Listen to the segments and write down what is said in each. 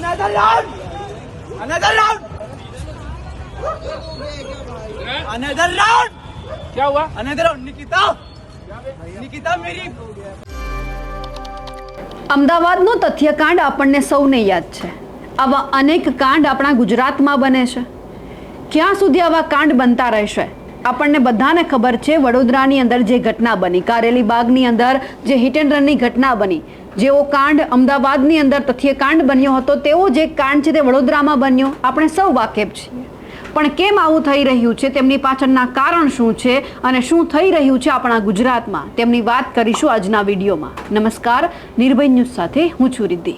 Another round! Another round! Another round! क्या हुआ Another round! Nikita! Nikita मेरी અમદાવાદનો તથ્યકાંડ આપણને સૌને યાદ છે આવા અનેક કાંડ આપણા ગુજરાતમાં બને છે ક્યાં સુધી આવા કાંડ બનતા રહેશે આપણને બધાને ખબર છે વડોદરાની અંદર જે ઘટના બની કારેલી બાગની અંદર જે હિટ એન્ડ રનની ઘટના બની જેવો કાંડ અમદાવાદની અંદર તથ્ય કાંડ બન્યો હતો, તેવો જે કાંડ છે તે વડોદરામાં બન્યો. આપણે સૌ વાકેફ છીએ. પણ કેમ આવું થઈ રહ્યું છે? તેમની પાછળના કારણ શું છે? અને શું થઈ રહ્યું છે આપણા ગુજરાતમાં? તેમની વાત કરીશું આજના વિડીયોમાં. નમસ્કાર. નિર્ભય ન્યૂઝ સાથે હું છું રિદ્ધિ.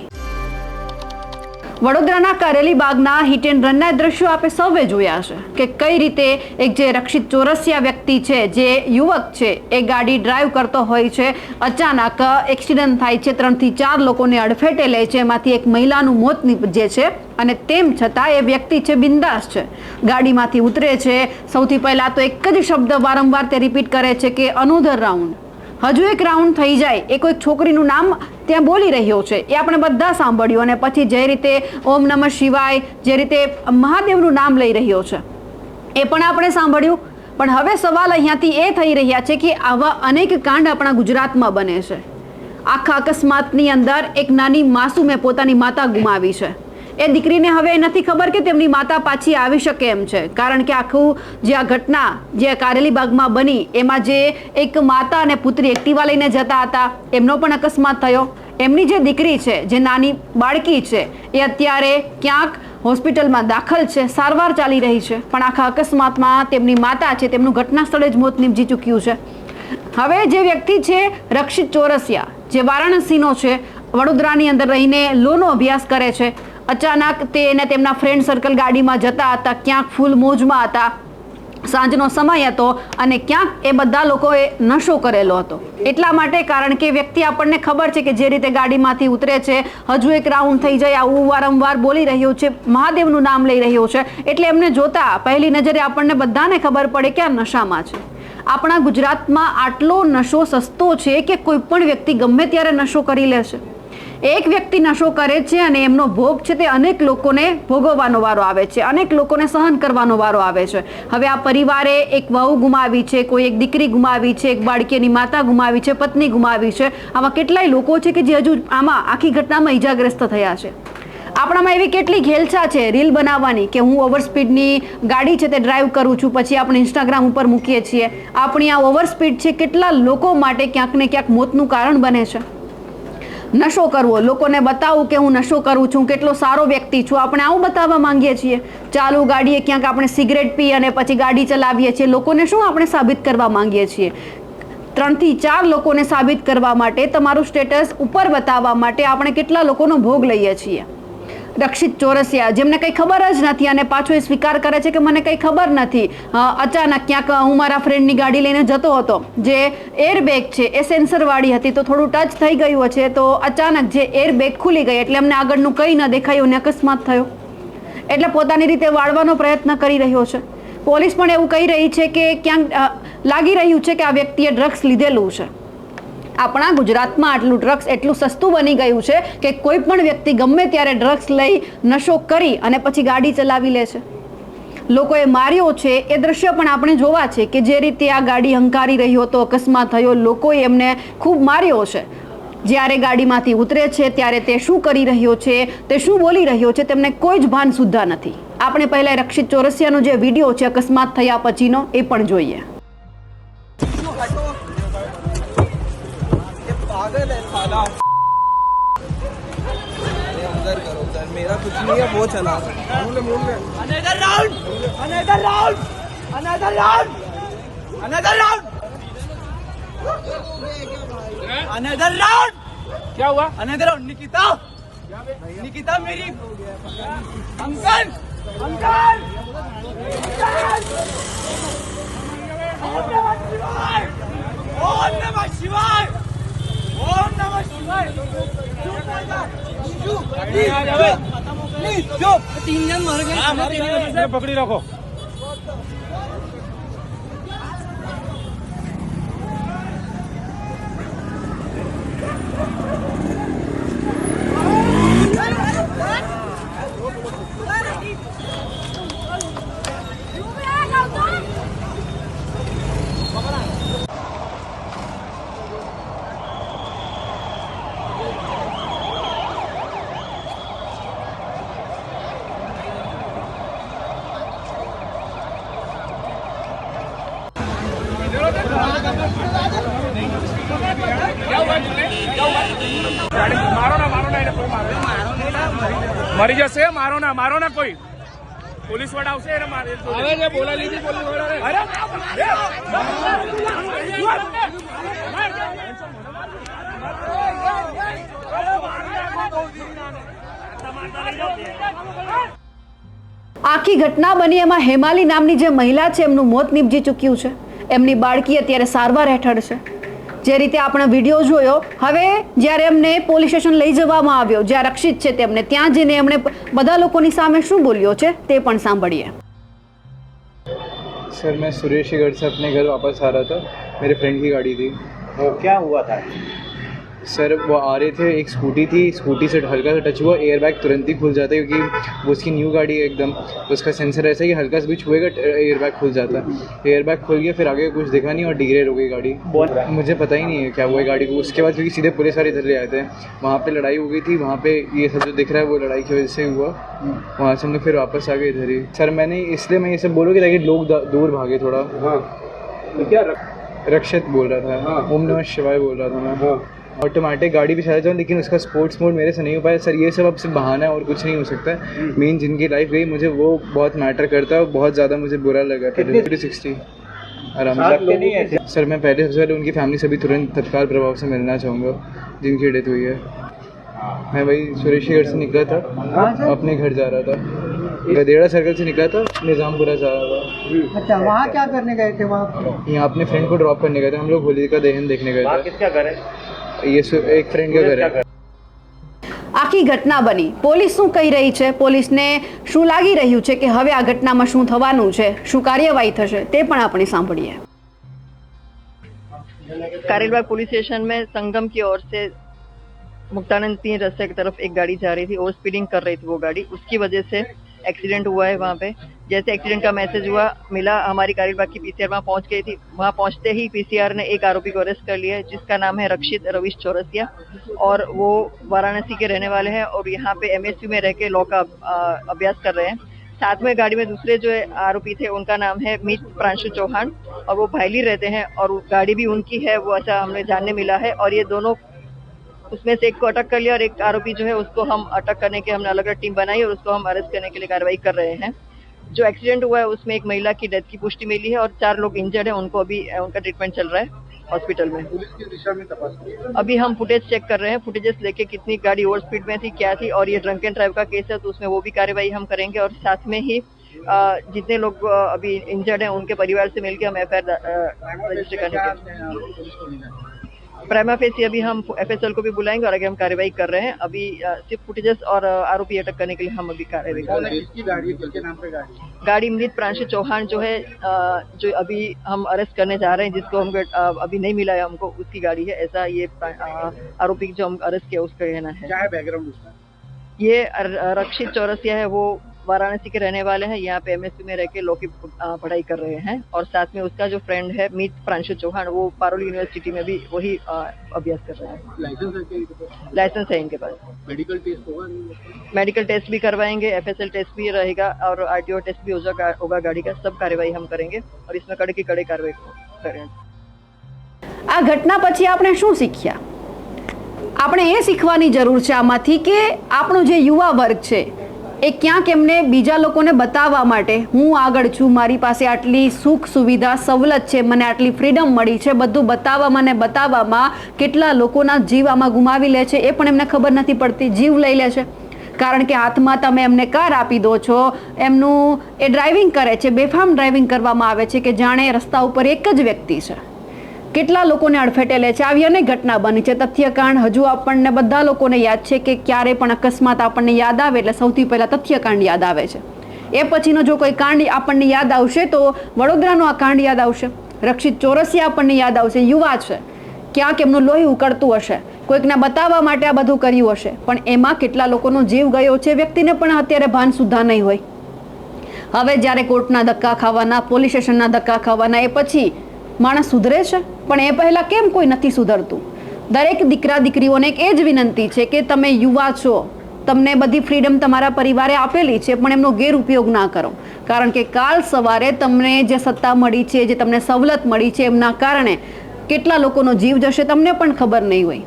વડોદરાના કારેલી બાગના હિટ એન્ડ રનના દ્રશ્યો આપે સૌએ જોયા છે કે કઈ રીતે એક જે રક્ષિત ચોરસિયા વ્યક્તિ છે, જે યુવક છે, એ ગાડી ડ્રાઈવ કરતો હોય છે, અચાનક એક્સિડન્ટ થાય છે, ત્રણથી ચાર લોકોને અડફેટે લે છે, એમાંથી એક મહિલાનું મોત નીપજે છે અને તેમ છતાં એ વ્યક્તિ છે બિંદાસ છે. ગાડીમાંથી ઉતરે છે. સૌથી પહેલાં તો એક જ શબ્દ વારંવાર તે રિપીટ કરે છે કે અનોધર રાઉન્ડ હજુ એક રાઉન્ડ થઈ જાય. એ કોઈક છોકરીનું નામ ત્યાં બોલી રહ્યો છે. એ આપણે બધા સાંભળ્યું અને પછી જે રીતે ઓમ નમઃ શિવાય, જે રીતે મહાદેવનું નામ લઈ રહ્યો છે. એ પણ આપણે સાંભળ્યું. પણ હવે સવાલ અહીંયાથી એ થઈ રહ્યા છે કે આવા અનેક કાંડ આપણા ગુજરાતમાં બને છે. આખા અકસ્માતની અંદર એક નાની માસુમે પોતાની માતા ગુમાવી છે. એ દીકરીને હવે નથી ખબર કે તેમની માતા પાછી આવી શકે એમ છે. કારણ કે આખું જે આ ઘટના જે કારેલી બાગમાં બની, એમાં જે એક માતા અને પુત્રી એક્ટિવા લઈને જતા હતા, એમનો પણ અકસ્માત થયો. એમની જે દીકરી છે, જે નાની બાળકી છે, એ અત્યારે ક્યાંક હોસ્પિટલમાં દાખલ છે, સારવાર ચાલી રહી છે. પણ આખા અકસ્માતમાં તેમની માતા છે, તેમનું ઘટના સ્થળે જ મોત નીપજી ચૂક્યું છે. હવે જે વ્યક્તિ છે, રક્ષિત ચોરસિયા, જે વારાણસીનો છે, વડોદરાની અંદર રહીને લોનો અભ્યાસ કરે છે અચાનક તે અને તેમના ફ્રેન્ડ સર્કલ ગાડીમાં જતા હતા. ક્યાંક ફૂલ મોજમાં હતા. સાંજનો સમય હતો અને ક્યાંક એ બધા લોકોએ નશો કરેલો હતો. એટલા માટે કારણ કે વ્યક્તિ આપણને ખબર છે કે જે રીતે ગાડીમાંથી ઉતરે છે, હજુ એક રાઉન્ડ થઈ જાય, આવું વારંવાર બોલી રહ્યો છે, મહાદેવનું નામ લઈ રહ્યો છે. એટલે એમને જોતા પહેલી નજરે આપણને બધાને ખબર પડે કે આ નશામાં છે. આપણા ગુજરાતમાં આટલો નશો સસ્તો છે કે કોઈ પણ વ્યક્તિ ગમે ત્યારે નશો કરી લે છે એક વ્યક્તિ નશો કરે છે અને એમનો ભોગ છે તે અનેક લોકોને ભોગવવાનો વારો આવે છે, અનેક લોકોને સહન કરવાનો વારો આવે છે. હવે આ પરિવારે એક વહુ ગુમાવી છે, કોઈ એક દીકરી ગુમાવી છે, એક બાળકીની માતા ગુમાવી છે, પત્ની ગુમાવી છે. આવા કેટલાય લોકો છે કે જે હજુ આમાં આખી ઘટનામાં ઈજાગ્રસ્ત થયા છે. આપણામાં એવી કેટલી ઘેલછા છે, રીલ બનાવવાની, કે હું ઓવર સ્પીડની ગાડી છે તે ડ્રાઈવ કરું છું, પછી આપણે ઇન્સ્ટાગ્રામ ઉપર મૂકીએ છીએ. આપણી આ ઓવર સ્પીડ છે, કેટલા લોકો માટે ક્યાંક ને ક્યાંક મોતનું કારણ બને છે. નશો કરવો. લોકોને બતાવું કે હું નશો કરું છું, કેટલો સારો વ્યક્તિ છું. આપણે આવું બતાવવા માંગીએ છીએ. ચાલુ ગાડીએ ક્યાંક આપણે સિગરેટ પી અને પછી ગાડી ચલાવીએ છીએ. લોકોને શું આપણે સાબિત કરવા માંગીએ છીએ? ત્રણથી ચાર લોકોને સાબિત કરવા માટે, તમારું સ્ટેટસ ઉપર બતાવવા માટે આપણે કેટલા લોકોનો ભોગ લઈએ છીએ? રક્ષિત ચોરસિયા, જેમને કંઈ ખબર જ નથી અને પાછો એ સ્વીકાર કરે છે કે મને કંઈ ખબર નથી. અચાનક ક્યાંક હું મારા ફ્રેન્ડની ગાડી લઈને જતો હતો, જે એરબેગ છે, એ સેન્સરવાળી હતી, તો થોડું ટચ થઈ ગયું છે તો અચાનક જે એરબેગ ખુલી ગઈ એટલે અમને આગળનું કંઈ ન દેખાયું અને અકસ્માત થયો. એટલે પોતાની રીતે વાળવાનો પ્રયત્ન કરી રહ્યો છે. પોલીસ પણ એવું કહી રહી છે કે ક્યાંક લાગી રહ્યું છે કે આ વ્યક્તિએ ડ્રગ્સ લીધેલું છે. આપણા ગુજરાતમાં આટલું ડ્રગ્સ એટલું સસ્તું બની ગયું છે કે કોઈ પણ વ્યક્તિ ગમે ત્યારે ડ્રગ્સ લઈ નશો કરી અને પછી ગાડી ચલાવી લે છે. લોકોએ માર્યો છે, એ દ્રશ્ય પણ આપણે જોવા છે કે જે રીતે આ ગાડી હંકારી રહ્યો હતો, અકસ્માત થયો, લોકોએ એમને ખૂબ માર્યો છે. જ્યારે ગાડીમાંથી ઉતરે છે, ત્યારે તે શું કરી રહ્યો છે, તે શું બોલી રહ્યો છે, તેમને કોઈ જ ભાન સુદ્ધા નથી. આપણે પહેલાં રક્ષિત ચોરસિયાનો જે વીડિયો છે, અકસ્માત થયા પછીનો, એ પણ જોઈએ. पागल है साला। उधर करो उधर। मेरा कुछ नहीं है वो चला। Another round another round another round another round another round क्या हुआ? अनदर राउंड निकिता निकिता मेरी अंकल! अंकल! ओम ओम नमः शिवाय! ओम नमः शिवाय! પકડી રાખો. મરી જશે મારો ના મારો ના કોઈ. પોલીસ વડા આવશે બોલા લીધી આખી ઘટના બની, એમાં હેમાલી નામની જે મહિલા છે, એમનું મોત નીપજી ચૂક્યું છે. એમની બાળકી અત્યારે સારવાર હેઠળ છે. જે રીતે આપણે વિડીયો જોયો હવે જ્યારે એમને પોલીસ સ્ટેશન લઈ જવામાં આવ્યો જ્યાં રક્ષિત છે તેમને ત્યાં જઈને એમણે બધા લોકોની સામે શું બોલ્યો છે તે પણ સાંભળીએ सर मैं सुरेश के घर से अपने घर वापस आ रहा था मेरे फ्रेंड की गाड़ी थी वो क्या हुआ था सर वो आ रहे थे एक स्कूटी थी स्कूटी से हल्का सा टच हुआ एयर बैग तुरंत ही खुल जाता है क्योंकि वो उसकी न्यू गाड़ी है एकदम तो उसका सेंसर ऐसा है कि हल्का सा भी छुएगा एयर बैग खुल जाता है। एयर बैग खुल गया फिर आगे कुछ दिखा नहीं और डिग्रेड हो गई गाड़ी। मुझे पता ही नहीं है क्या हुआ है गाड़ी को। उसके बाद क्योंकि सीधे पुलिस वाले इधर ले आए थे वहाँ पर लड़ाई हो गई थी वहाँ पर ये सब जो दिख रहा है वो लड़ाई की वजह से हुआ। वहाँ से हम लोग फिर वापस आ गए इधर ही। सर मैंने इसलिए मैं ये सब बोलूँ कि ताकि लोग दूर भागे थोड़ा। हाँ। तो क्या रक्षित बोल रहा था। हाँ। ओम नमः शिवाय बोल रहा था मैं। हाँ। ऑटोमेटिक गाड़ी भी चला जाऊँ लेकिन उसका स्पोर्ट्स मोड मेरे से नहीं हो पाया। सर ये सब अब सिर्फ़ बहाना है और कुछ नहीं हो सकता। है मेन जिनकी लाइफ गई मुझे वो बहुत मैटर करता है बहुत ज़्यादा मुझे बुरा लगा। सिक्सटी आराम सर मैं पहले सबसे पहले उनकी फैमिली से भी तुरंत तत्काल प्रभाव से मिलना चाहूँगा जिनकी डेथ हुई है। मैं वही सुरेश घर से निकला था। अपने घर जा रहा था। गदेड़ा सर्कल से निकला था निज़ामपुरा जा रहा था। अच्छा वहाँ क्या करने गए थे वहाँ? यहाँ अपने फ्रेंड को ड्रॉप करने गए थे। हम लोग होली का दहन देखने गए थे। किसका घर है? ये सु- एक फ्रेंड का घर है આખી ઘટના બની પોલીસ શું કહી રહી છે પોલીસને શું લાગી રહ્યું છે કે હવે આ ઘટનામાં શું થવાનું છે શું કાર્યવાહી થશે તે પણ આપણે સાંભળીએ कारेलबाग पुलिस स्टेशन में संगम की ओर से मुक्तानंद तीन रास्ते की तरफ एक गाड़ी जा रही थी ओवर स्पीडिंग कर रही थी वो गाड़ी उसकी वजह से एक्सीडेंट हुआ है वहाँ पे। जैसे एक्सीडेंट का मैसेज हुआ, मिला, हमारी कारेलबाग की पीसीआर वहाँ पहुँच गई थी। वहाँ पहुँचते ही पीसीआर ने एक आरोपी को अरेस्ट कर लिया है, जिसका नाम है रक्षित रविश चौरसिया। और वो वाराणसी के रहने वाले हैं और यहाँ पे एमएसयू में रह के लॉ का अभ्यास कर रहे हैं। साथ में गाड़ी में दूसरे जो आरोपी थे, उनका नाम है मीत प्रांशु चौहान। और वो भाईली रहते हैं और गाड़ी भी उनकी है, वो ऐसा हमें जानने मिला है। और ये दोनों उसमें से एक को अटक कर लिया और एक आरोपी जो है उसको हम अटक करने के हमने अलग अलग टीम बनाई और उसको हम अरेस्ट करने के लिए कार्रवाई कर रहे हैं। जो एक्सीडेंट हुआ है उसमें एक महिला की डेथ की पुष्टि मिली है और चार लोग इंजर्ड है उनको अभी उनका ट्रीटमेंट चल रहा है हॉस्पिटल में। पुलिस की दिशा में तपास अभी हम फुटेज चेक कर रहे हैं फुटेजेस लेके कितनी गाड़ी ओवर स्पीड में थी क्या थी और ये ड्रंक एंड ड्राइव का केस है तो उसमें वो भी कार्रवाई हम करेंगे और साथ में ही जितने लोग अभी इंजर्ड हैं उनके परिवार से मिलकर हम एफ़ आई आर रजिस्टर करने प्राइमा फेसी अभी हम एफएसएल को भी बुलाएँगे और आगे हम कार्रवाई कर रहे हैं। अभी सिर्फ़ फुटेजेस और आरोपी अटक करने के लिए हम अभी कार्रवाई कर रहे हैं। गाड़ी किसके नाम पे गाड़ी गाड़ी मृत प्रांशु चौहान जो है जो अभी हम अरेस्ट करने जा रहे हैं जिसको हम अभी नहीं मिला है हमको उसकी गाड़ी है। ऐसा ये आरोपी जो हम अरेस्ट किया उसका कहना है। ये रक्षित चौरसिया है वो वाराणसी के रहने वाले हैं यहाँ पे एमएसयू में रह के लॉ की अ, पढ़ाई कर रहे हैं और साथ में उसका जो फ्रेंड है मीत प्रांशु चौहान वो पारोल यूनिवर्सिटी में भी वही अ, अभ्यास कर रहे हैं लाइसेंस है क्या इनके पास लाइसेंस है इनके पास मेडिकल टेस्ट होगा नहीं होगा? मेडिकल टेस्ट भी करवाएंगे एफएसएल टेस्ट भी रहेगा और आरटीओ टेस्ट भी होगा होगा गाड़ी का सब कार्रवाई हम करेंगे और इसमें कड़े की कड़े कार्रवाई करेंगे આ ઘટના પછી આપણે શું શીખ્યા આપણે એ શીખવાની જરૂર છે આમાંથી કે આપણો જે યુવા વર્ગ છે એ ક્યાંક એમને બીજા લોકોને બતાવવા માટે. હું આગળ છું. મારી પાસે આટલી સુખ સુવિધા, સવલત છે. મને આટલી ફ્રીડમ મળી છે. બધું બતાવવામાં ને બતાવવામાં કેટલા લોકોના જીવ આમાં ગુમાવી લે છે એ પણ એમને ખબર નથી પડતી. જીવ લઈ લે છે. કારણ કે હાથમાં તમે એમને કાર આપી દો છો. એમનું એ ડ્રાઇવિંગ કરે છે. બેફામ ડ્રાઇવિંગ કરવામાં આવે છે કે જાણે રસ્તા ઉપર એક જ વ્યક્તિ છે. કેટલા લોકોને અડફેટે લે છે? આવી અનેક ઘટના બની છે. તથ્યકાંડ હજુ આપણને બધા લોકોને યાદ છે કે ક્યારે પણ અકસ્માત આપણને યાદ આવે એટલે સૌથી પહેલાં તથ્યકાંડ યાદ આવે છે. એ પછીનો જો કોઈ કાંડ આપણને યાદ આવશે તો વડોદરાનો આ કાંડ યાદ આવશે. રક્ષિત ચોરસિયા આપણને યાદ આવશે. યુવા છે. ક્યાંક એમનું લોહી ઉકળતું હશે. કોઈકને બતાવવા માટે આ બધું કર્યું હશે. પણ એમાં કેટલા લોકોનો જીવ ગયો છે વ્યક્તિને પણ અત્યારે ભાન સુધા નહીં હોય. હવે જ્યારે કોર્ટના ધક્કા ખાવાના, પોલીસ સ્ટેશનના ધક્કા ખાવાના, એ પછી માણસ સુધરે છે? પણ એ પહેલાં કેમ કોઈ નથી સુધરતું? દરેક દીકરા દીકરીઓને એક એ જ વિનંતી છે કે તમે યુવા છો. તમને બધી ફ્રીડમ તમારા પરિવારે આપેલી છે, પણ એમનો ગેરઉપયોગ ના કરો. કારણ કે કાલ સવારે તમને જે સત્તા મળી છે, જે તમને સવલત મળી છે, એમના કારણે કેટલા લોકોનો જીવ જશે તમને પણ ખબર નહીં હોય.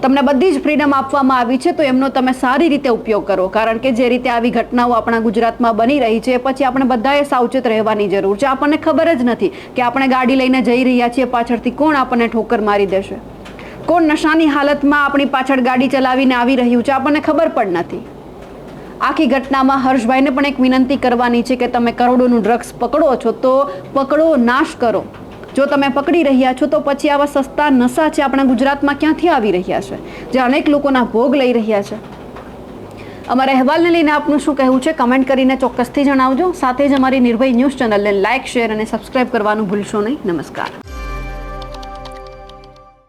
તમને બધી જ ફ્રીડમ આપવામાં આવી છે, તો એમનો તમે સારી રીતે ઉપયોગ કરો. કારણ કે જે રીતે આવી ઘટનાઓ આપણા ગુજરાતમાં બની રહી છે પછી આપણે બધાએ સાવચેત રહેવાની જરૂર છે. આપણને ખબર જ નથી કે આપણે ગાડી લઈને જઈ રહ્યા છીએ, પાછળથી કોણ આપણને ઠોકર મારી દેશે? કોણ નશાની હાલતમાં આપણી પાછળ ગાડી ચલાવીને આવી રહ્યું છે, આપણને ખબર પણ નથી. આખી ઘટનામાં હર્ષભાઈને પણ એક વિનંતી કરવાની છે કે તમે કરોડોનું ડ્રગ્સ પકડો છો, તો પકડો, નાશ કરો. જો તમે પકડી રહ્યા છો, તો પછી આવા સસ્તા નશા છે આપણા ગુજરાતમાં ક્યાંથી આવી રહ્યા છે, જે અનેક લોકોના ભોગ લઈ રહ્યા છે? અમારા અહેવાલને લઈને આપનું શું કહેવું છે? કમેન્ટ કરીને ચોક્કસથી જણાવજો. સાથે જ અમારી નિર્ભય ન્યૂઝ ચેનલને લાઇક શેર અને સબસ્ક્રાઇબ કરવાનું ભૂલશો નહીં. નમસ્કાર.